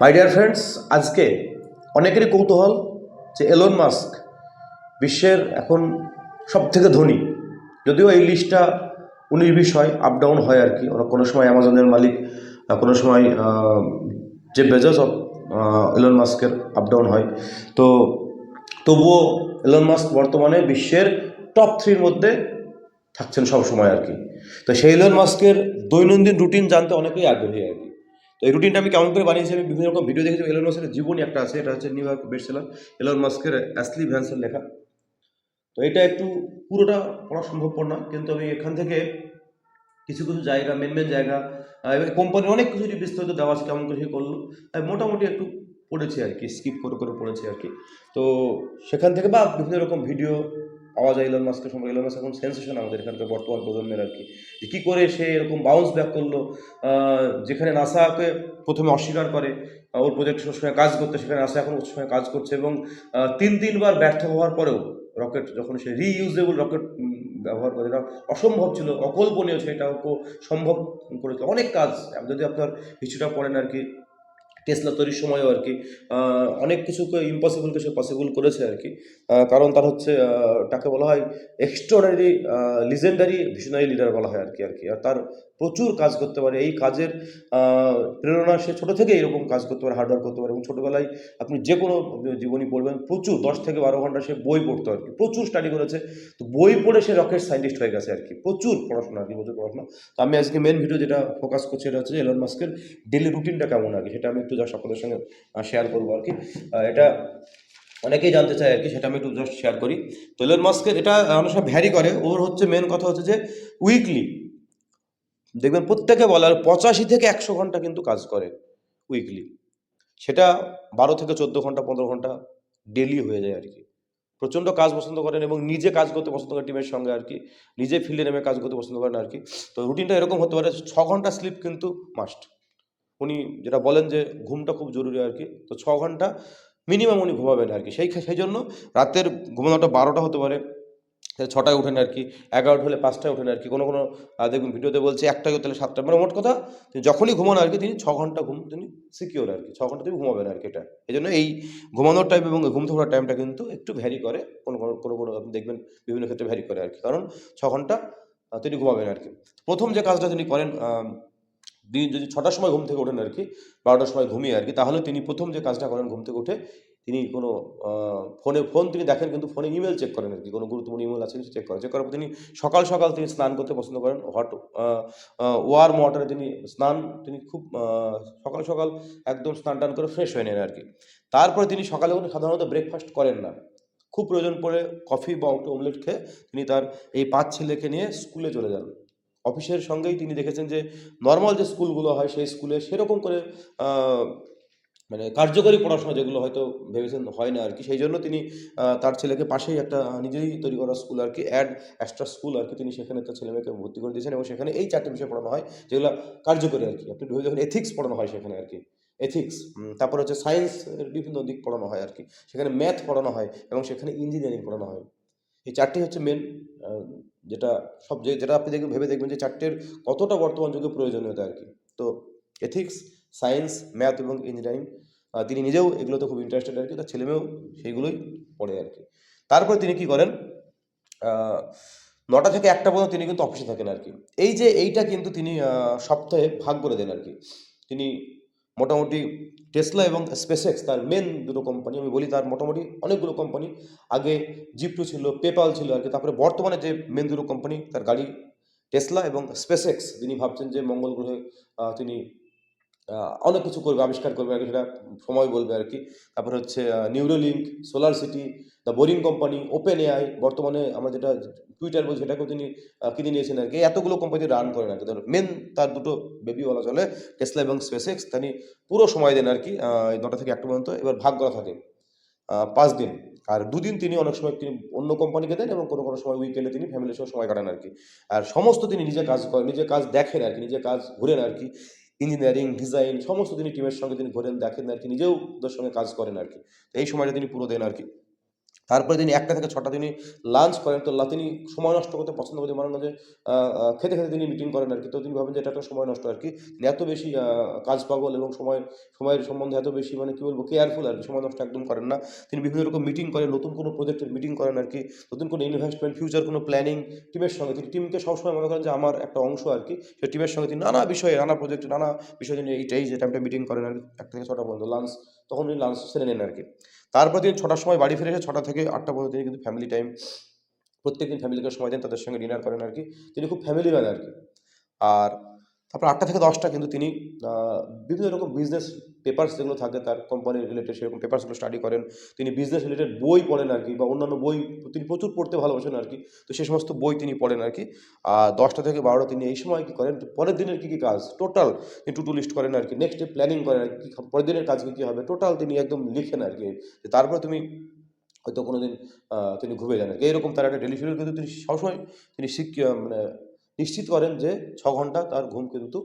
My dear friends আজকে অনেকেরই কৌতূহল যে এলন মাস্ক বিশ্বের এখন সব থেকে ধনী। যদিও এই লিস্টটা উনিশ বিশ হয় আপ ডাউন হয় আর কি। কোনো সময় অ্যামাজনের মালিক কোনো সময় যে বেজস অফ এলন মাস্কের আপ ডাউন হয়। তো তবুও এলন মাস্ক বর্তমানে বিশ্বের টপ থ্রির মধ্যে থাকছেন সব সময় আর কি। তো সেই এলন মাস্কের দৈনন্দিন রুটিন জানতে অনেকেই আগ্রহী আর কি। তো এই রুটিনটা আমি কেমন করে বানিয়েছি আমি বিভিন্ন রকম ভিডিও দেখেছি এলন মাস্কের জীবনী একটা আছে, এটা হচ্ছে নিউ ইয়র্ক বেস্টসেলার এলন মাস্কের অ্যাসলি ভ্যান্সের লেখা। তো এটা একটু পুরোটা পড়া সম্ভবপর না, কিন্তু আমি এখান থেকে কিছু কিছু জায়গা মেন মেন জায়গা এবার কোম্পানির অনেক কিছু বিস্তারিত দেওয়া আছে, কেমন করে করল মোটামুটি একটু পড়েছি আর কি স্কিপ করে করে পড়েছি আর কি। তো সেখান থেকে বা বিভিন্ন রকম ভিডিও যায় ইলন মাস্কের সম্পর্কে ইলন মাস্ক এখন সেন্সেশন আমাদের এখানকার বর্তমান প্রজন্মের আর কি। যে কী করে সে এরকম বাউন্স ব্যাক করল যেখানে নাসাকে প্রথমে অস্বীকার করে ওর প্রজেক্ট সবসময় কাজ করতে, সেখানে নাসা এখন ওর সময় কাজ করছে এবং তিন তিনবার ব্যর্থ হওয়ার পরেও রকেট যখন সে রিইউজেবল রকেট ব্যবহার করে, এটা অসম্ভব ছিল, অকল্পনীয় সেটা ওকে সম্ভব করেছে অনেক কাজ, যদি আপনার কিছুটা পড়েন আর কি টেসলা তৈরির সময়ও আর কি অনেক কিছুকে ইম্পসিবলকে সে পসিবল করেছে আর কি। কারণ তার হচ্ছে তাকে বলা হয় এক্সট্রাঅর্ডিনারি লিজেন্ডারি ভিশনারি লিডার বলা হয় আর কি আর কি। আর তার প্রচুর কাজ করতে পারে। এই কাজের প্রেরণা সে ছোটো থেকে এরকম কাজ করতে পারে হার্ডওয়ার্ক করতে পারে। এবং ছোটোবেলায় আপনি যে কোনো জীবনী পড়বেন, প্রচুর, দশ থেকে বারো ঘণ্টা সে বই পড়তো আর কি। প্রচুর স্টাডি করেছে। তো বই পড়ে সে রকেট সায়েন্টিস্ট হয়ে গেছে আর কি। প্রচুর পড়াশোনা আর কি, প্রচুর পড়াশোনা। তো আমি আজকে মেন ভিডিও যেটা ফোকাস করছি এটা হচ্ছে এলন মাস্কের ডেলি রুটিনটা কেমন আর কি, সেটা আমি একটু জাস্ট আপনাদের সঙ্গে শেয়ার করব আর কি। এটা অনেকেই জানতে চায় আর কি, সেটা আমি একটু জাস্ট শেয়ার করি। তো এলন মাস্কের এটা অনেক ভ্যারি করে। ওর হচ্ছে মেন কথা হচ্ছে যে উইকলি দেখবেন প্রত্যেকে বলার পঁচাশি থেকে একশো ঘণ্টা কিন্তু কাজ করে উইকলি সেটা বারো থেকে চোদ্দ ঘণ্টা, পনেরো ঘণ্টা ডেলি হয়ে যায় আর কি। প্রচণ্ড কাজ পছন্দ করেন এবং নিজে কাজ করতে পছন্দ করেন টিমের সঙ্গে আর কি। নিজে ফিল্ডে নেমে কাজ করতে পছন্দ করেন আর কি। তো রুটিনটা এরকম হতে পারে ছ ঘণ্টা স্লিপ কিন্তু মাস্ট উনি যেটা বলেন যে ঘুমটা খুব জরুরি আর কি তো ছ ঘণ্টা মিনিমাম উনি ঘুমাবেন আর কি। সেই সেই জন্য রাতের ঘুমানোটা বারোটা হতে পারে ছটায় উঠেন আর কি এগারোটা হলে পাঁচটায় উঠেন আর কি কোনো কোনো আহ, দেখবেন ভিডিওতে বলছে একটায় তাহলে সাতটা মানে মোট কথা যখনই ঘুমান আর কি তিনি ছ ঘণ্টা ঘুম তিনি সিকিওর আর কি ছ ঘণ্টা তিনি ঘুমাবেন আর কি এটা। এই জন্য এই ঘুমানোর টাইম এবং ঘুম থেকে টাইমটা কিন্তু একটু ভ্যারি করে কোনো কোনো কোনো কোনো আপনি দেখবেন বিভিন্ন ক্ষেত্রে ভ্যারি করে আর কি। কারণ ছ ঘণ্টা তিনি ঘুমাবেন আর কি। প্রথম যে কাজটা তিনি করেন দিন যদি ছটার সময় ঘুম থেকে ওঠেন আর কি, বারোটার সময় ঘুমিয়ে আর কি, তাহলে তিনি প্রথম যে কাজটা করেন ঘুম থেকে উঠে তিনি কোনো ফোনে, ফোন তিনি দেখেন কিন্তু ফোনে ইমেল চেক করেন আর কি, কোনো গুরুত্বপূর্ণ ইমেল আছে চেক করেন। চেক করার পর তিনি সকাল সকাল তিনি স্নান করতে পছন্দ করেন। হট ওয়ার্ম ওয়াটারে তিনি স্নান, তিনি খুব সকাল সকাল একদম স্নান টান করে ফ্রেশ হয়ে নেন আর কি। তারপরে তিনি সকালে উঠে সাধারণত ব্রেকফাস্ট করেন না। খুব প্রয়োজন পড়ে কফি বা একটু অমলেট খেয়ে তিনি তার এই পাঁচ ছেলেকে নিয়ে স্কুলে চলে যান। অফিসের সঙ্গেই তিনি দেখেছেন যে নর্মাল যে স্কুলগুলো হয়, সেই স্কুলে সেরকম করে মানে কার্যকরী পড়াশোনা যেগুলো হয়তো ভেবেছেন হয় না আর কি সেই জন্য তিনি তার ছেলেকে পাশেই একটা নিজেই তৈরি করা স্কুল আর কি অ্যাড এক্সট্রা স্কুল আর কি তিনি সেখানে তার ছেলে মেয়েকে ভর্তি করে দিয়েছেন এবং সেখানে এই চারটে বিষয় পড়ানো হয় যেগুলো কার্যকরী আর কি আপনি যখন এথিক্স পড়ানো হয় সেখানে আর কি এথিক্স তারপর হচ্ছে সায়েন্স বিভিন্ন দিক পড়ানো হয় আর কি সেখানে ম্যাথ পড়ানো হয় এবং সেখানে ইঞ্জিনিয়ারিং পড়ানো হয়। এই চারটি হচ্ছে মেন যেটা সব যে, যেটা আপনি দেখবেন, ভেবে দেখবেন যে চারটের কতটা বর্তমান যুগে প্রয়োজনীয়তা আর কি। তো এথিক্স সায়েন্স ম্যাথ এবং ইঞ্জিনিয়ারিং তিনি নিজেও এগুলোতে খুব ইন্টারেস্টেড আর কি। তার ছেলেমেয়েও সেইগুলোই পড়ে আর কি। তারপরে তিনি কি করেন? নটা থেকে একটা পর্যন্ত তিনি কিন্তু অফিসে থাকেন আর কি। এই যে, এইটা কিন্তু তিনি সপ্তাহে ভাগ করে দেন আর কি। তিনি মোটামুটি টেসলা এবং স্পেসেক্স তার মেন দুটো কোম্পানি আমি বলি তার মোটামুটি অনেকগুলো কোম্পানি আগে জিপটু ছিল পেপাল ছিল আর কি, তারপরে বর্তমানে যে মেন দুটো কোম্পানি তার গাড়ি টেসলা এবং স্পেসেক্স তিনি ভাবছেন যে মঙ্গল গ্রহে তিনি অনেক কিছু করবে, আবিষ্কার করবে, আর সেটা সময় বলবে আর কি। তারপর হচ্ছে Neuralink solar city the boring company OpenAI বর্তমানে আমরা যেটা টুইটার বলছি সেটাকেও তিনি কিনে নিয়েছেন আর কি। এতগুলো কোম্পানি রান করেন আর কি। মেন তার দুটো বেবি বলা চলে টেসলা এবং স্পেসএক্স তিনি পুরো সময় দেন আর কি নটা থেকে একটা পর্যন্ত। এবার ভাগ করা থাকে পাঁচ দিন। আর দুদিন তিনি অনেক সময় তিনি অন্য কোম্পানিকে দেন এবং কোনো কোনো সময় উইকেন্ডে তিনি ফ্যামিলির সঙ্গে সময় কাটান আর কি। আর সমস্ত তিনি নিজে কাজ করেন, নিজে কাজ দেখেন আর কি, নিজে কাজ ঘুরেন আর কি। ইঞ্জিনিয়ারিং, ডিজাইন, সমস্ত তিনি টিমের সঙ্গে তিনি ঘোরেন, দেখেন আর কি, নিজেও ওদের সঙ্গে কাজ করেন আর কি। এই সময়টা তিনি পুরো দেন আর কি। তারপরে তিনি একটা থেকে ছটা তিনি লাঞ্চ করেন। তো তিনি সময় নষ্ট করতে পছন্দ মাঝে আহ, আহ, খেতে খেতে তিনি মিটিং করেন আর কি তো তিনি ভাবেন যে এটা একটা সময় নষ্ট আর কি এত বেশি কাজ পাগল এবং সময় সময়ের সম্বন্ধে এত বেশি মানে কী বলব কেয়ারফুল আর কি সময় নষ্ট একদম করেন না। তিনি বিভিন্ন রকম মিটিং করেন নতুন কোনো প্রজেক্টের মিটিং করেন আর কি নতুন কোনো ইনভেস্টমেন্ট ফিউচার কোনো প্ল্যানিং টিমের সঙ্গে। তিনি টিমকে সবসময় মনে করেন যে আমার একটা অংশ আর কি সেই টিমের সঙ্গে তিনি নানা বিষয়ে নানা প্রজেক্টে নানা বিষয়ে তিনি এইটাই যে টাইমটা মিটিং করেন আর কি এক থেকে ছটা পর্যন্ত লাঞ্চ তখন উনি লাঞ্চ সেরে নেন আর কি তারপর তিনি ছটার সময় বাড়ি ফিরে এসে ছটা থেকে আটটা পর্যন্ত তিনি কিন্তু ফ্যামিলি টাইম প্রত্যেকদিন ফ্যামিলিকে সময় দেন, তাদের সঙ্গে ডিনার করেন আর কি তিনি খুব ফ্যামিলি ম্যান আর কি আর তারপর আটটা থেকে দশটা কিন্তু তিনি বিভিন্ন রকম বিজনেস পেপার্স যেগুলো থাকে তার কোম্পানির রিলেটেড সেরকম পেপার্সগুলো স্টাডি করেন। তিনি বিজনেস রিলেটেড বই পড়েন আর কি বা অন্যান্য বই তিনি প্রচুর পড়তে ভালোবাসেন আর কি। তো সে সমস্ত বই তিনি পড়েন আর কি। আর দশটা থেকে বারোটা তিনি এই সময় কী করেন, পরের দিনের কী কী কাজ? টোটাল তিনি টু টু লিস্ট করেন আর কি। নেক্সট ডে প্ল্যানিং করেন আর কি, পরের দিনের কাজ কী হবে? টোটাল তিনি একদম লিখেন আর কি। তারপরে তুমি হয়তো কোনো দিন তিনি ঘুমিয়ে যান আর কি। এইরকম তার একটা ডেলি শিডিউল কিন্তু তিনি সবসময় তিনি শিখ মানে নিশ্চিত করেন যে ছ ঘণ্টা তার ঘুম কিন্তু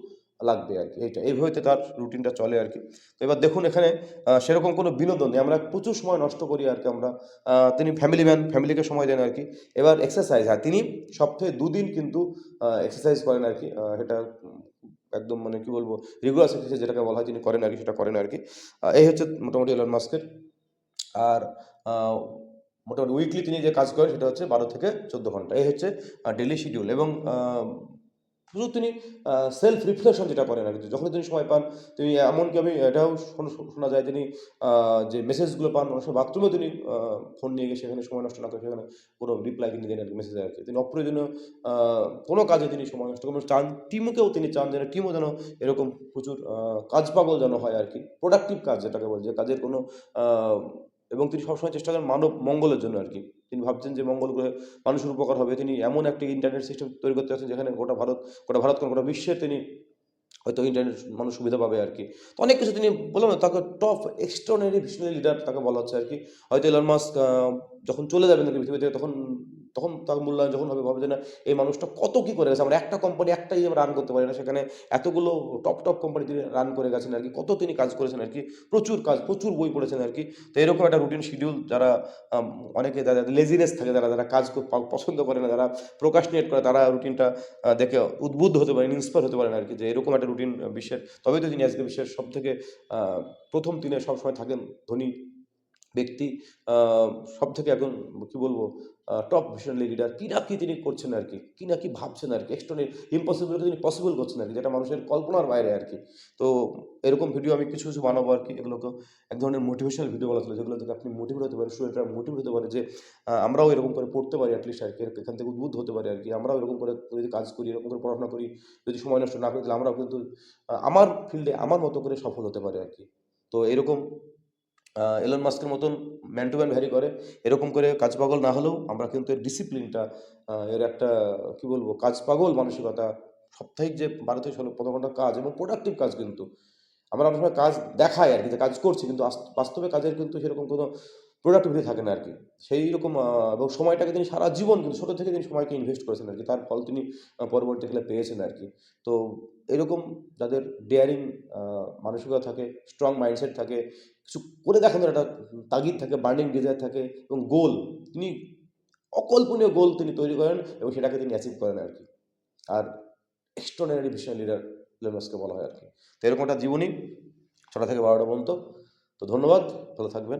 লাগবে আর কি, এইটা, এইভাবে তার রুটিনটা চলে আর কি। তো এবার দেখুন এখানে সেরকম কোনো বিনোদন নেই, আমরা প্রচুর সময় নষ্ট করি আর কি আমরা তিনি ফ্যামিলি ম্যান ফ্যামিলিকে সময় দেন আর কি। এবার এক্সারসাইজ হ্যাঁ তিনি সপ্তাহে দুদিন কিন্তু এক্সারসাইজ করেন আর কি এটা একদম মানে কি বলব রেগুলার এক্সারসাইজ যেটাকে বলা হয় তিনি করেন আর কি, সেটা করেন আর কি। এই হচ্ছে মোটামুটি এলন মাস্কের আর মোটামুটি উইকলি তিনি যে কাজ করেন সেটা হচ্ছে বারো থেকে চোদ্দ ঘণ্টা। এই হচ্ছে ডেলি শিডিউল এবং শুধু তিনি সেলফ রিফ্লেকশন যেটা করেন আর কি যখন তিনি সময় পান, তিনি এমনকি আমি এটাও শোন- যায় তিনি যে মেসেজগুলো পান, অনেক সময় বাথরুমেও তিনি ফোন নিয়ে গিয়ে সেখানে সময় নষ্ট না করে সেখানে কোনো রিপ্লাই তিনি দেন আর কি মেসেজে আর কি। তিনি অপ্রয়োজনীয় কোনো কাজে তিনি সময় নষ্ট করেন চান টিমকেও তিনি চান যেন টিমও যেন এরকম প্রচুর কাজ পাগল যেন হয় আর কি। প্রোডাক্টিভ কাজ যেটাকে বলে যে কাজের কোনো এবং তিনি সবসময় চেষ্টা করেন মানব মঙ্গলের জন্য আর কি। তিনি ভাবছেন যে মঙ্গল গ্রহে মানুষের উপকার হবে। তিনি এমন একটি ইন্টারনেট সিস্টেম তৈরি করতে আছেন যেখানে গোটা ভারত গোটা ভারত কোনো গোটা বিশ্বে তিনি হয়তো ইন্টারনেট মানুষ সুবিধা পাবে আর কি। তো অনেক কিছু তিনি বললাম না তাকে টপ এক্সট্রনারি ভিশনারি লিডার তাকে বলা হচ্ছে আর কি। হয়তো এলন মাস্ক যখন চলে যাবেন নাকি পৃথিবী থেকে তখন তখন তার মূল্যায়ন যখন হবে, ভাবে যে না, এই মানুষটা কত কি করে গেছে? আমরা একটা কোম্পানি একটাই আমরা রান করতে পারি না, সেখানে এতগুলো টপ টপ কোম্পানি তিনি রান করে গেছেন আর কি, কত তিনি কাজ করেছেন আর কি, প্রচুর কাজ, প্রচুর বই পড়েছেন আর কি। তো এরকম একটা রুটিন শিডিউল যারা অনেকে যারা লেজিনেস থাকে, যারা যারা কাজ পছন্দ করে না, যারা প্রকাশনেট করে, তারা রুটিনটা দেখে উদ্বুদ্ধ হতে পারেন ইন্সপায়ার হতে পারেন আর কি, যে এরকম একটা রুটিন বিশ্বের, তবেই তো তিনি আজকে বিশ্বের সব থেকে প্রথম দিনে সবসময় থাকেন ধনী ব্যক্তি সব থেকে একজন, কি বলব টপ ভিশনারি লিডার কী না কি তিনি করছেন আর কি কি না কি ভাবছেন আর কি এক্সট্রনের ইম্পসিবলকে তিনি পসিবল করছেন আর কি, যেটা মানুষের কল্পনার বাইরে আর কি। তো এরকম ভিডিও আমি কিছু কিছু বানাবো আর কি, এগুলোকে এক ধরনের মোটিভেশনাল ভিডিও বলা ছিল যেগুলো থেকে আপনি মোটিভেট হতে পারেন স্টুডেন্টরা মোটিভেট হতে পারে যে আমরাও এরকম করে পড়তে পারি অ্যাটলিস্ট আর কি, এখান থেকে উদ্বুদ্ধ হতে পারি আর কি, আমরাও এরকম করে যদি কাজ করি, এরকম করে পড়াশোনা করি, যদি সময় নষ্ট না করি, তাহলে আমরাও কিন্তু আমার ফিল্ডে আমার মতো করে সফল হতে পারে আর কি। তো এরকম এলন মাস্কের মতন ম্যান টু ম্যান ভ্যারি করে। এরকম করে কাজ পাগল না হলেও আমরা কিন্তু এর ডিসিপ্লিনটা এর একটা, কি বলব, কাজ পাগল মানসিকতা, সাপ্তাহিক যে বারো থেকে ষোলো পনেরো ঘণ্টা কাজ এবং প্রোডাক্টিভ কাজ কিন্তু। আমরা অনেক সময় কাজ দেখাই আর কি কাজ করছি, কিন্তু বাস্তবে কাজের কিন্তু সেরকম কোনো প্রোডাক্টিভিটি থাকে না আর কি। সেই রকম এবং সময়টাকে তিনি সারা জীবন কিন্তু ছোটো থেকে তিনি সময়কে ইনভেস্ট করেছেন আর কি। তার ফল তিনি পরবর্তীকালে পেয়েছেন আর কি। তো এরকম যাদের ডেয়ারিং মানসিকতা থাকে স্ট্রং মাইন্ডসেট থাকে, কিছু করে দেখানোর একটা তাগিদ থাকে বার্নিং ডিজায়ার থাকে, এবং গোল তিনি অকল্পনীয় গোল তিনি তৈরি করেন এবং সেটাকে তিনি অ্যাচিভ করেন আর কি। আর এক্সট্রাঅর্ডিনারি ভিশন লিডার লেমাসকে বলা হয় আর কি। তো এরকম একটা জীবনী ছটা থেকে বারোটা পর্যন্ত। তো ধন্যবাদ, ভালো থাকবেন।